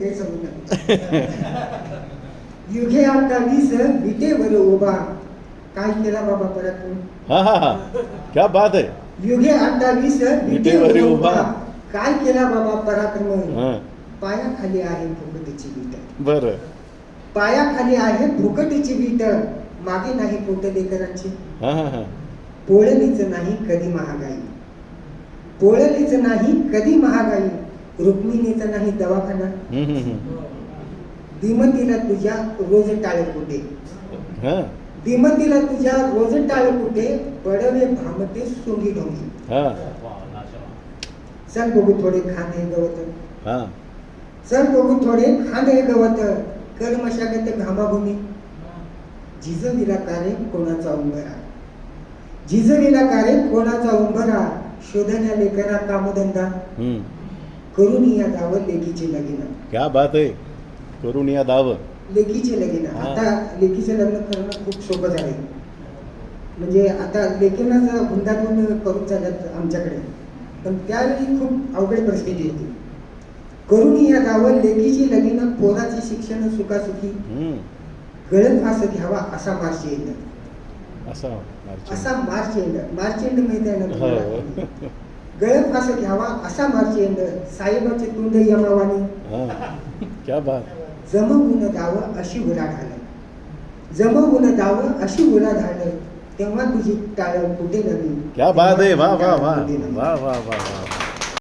हे समजलं युगे अठ्ठावीस विटेवर उभा. काय केला बाबा परत हा हा हा. क्या बात आहे. युगे अठ्ठावीस विटेवर विटेवर उभा. काय केला बाबा पराक्रम? हा. पायाखाली आहे भुकटीची वीट. बरं. पायाखाली आहे भुकटीची वीट. मागे नाही पोटलेकरांची हा हा हा. पोळलीच नाही कधी महागाई. पोळलीच नाही कधी महागाई. रुक्मिणीचा नाही दवाखाना. दिमतीला तुझ्या रोज टाळे कुठे दिमतीला तुझ्या रोज टाळे कुठे पडवे भामते सोंगी ढोंगी. चल बघू थोडे खांदे गवत. चल बघू थोडे खांदे गवत. कर मशागत घामाभूमी. झिजविला कारे कोणाचा उंबरा. झिजविला कारे कोणाचा उंबरा. शोधण्या लेकरा कामधंदा. करून या दावं लेकीचे लगीन. क्या बात आहे. करून या दाव. लेकीचे लगीन. हा. आता लेकीचे लग्न करणं खूप सोपं झाले म्हणजे आता लेकींनाच हुंडातून करून चालत आमच्याकडे. पण त्यावेळी खूप अवघड परिस्थिती होती. करून या दावं लेकीची लगीन पोराचे शिक्षण सुखासुखी. गळत फास घ्यावा असा मार्च एंड असा मार्च. असा मार्च एंड मार्च एंड माहिती आहे ना फास घ्यावा असा मार्च एंड साहेबाचे तोंड यमावानी. क्या बात. जमवून दावं अशी उलाढ आलं जमवून दावं अशी उलाढ आलं तेव्हा तुझी टाळ कुठे नवी क्या बात आहे. वा वा वा. वा वा वा वा.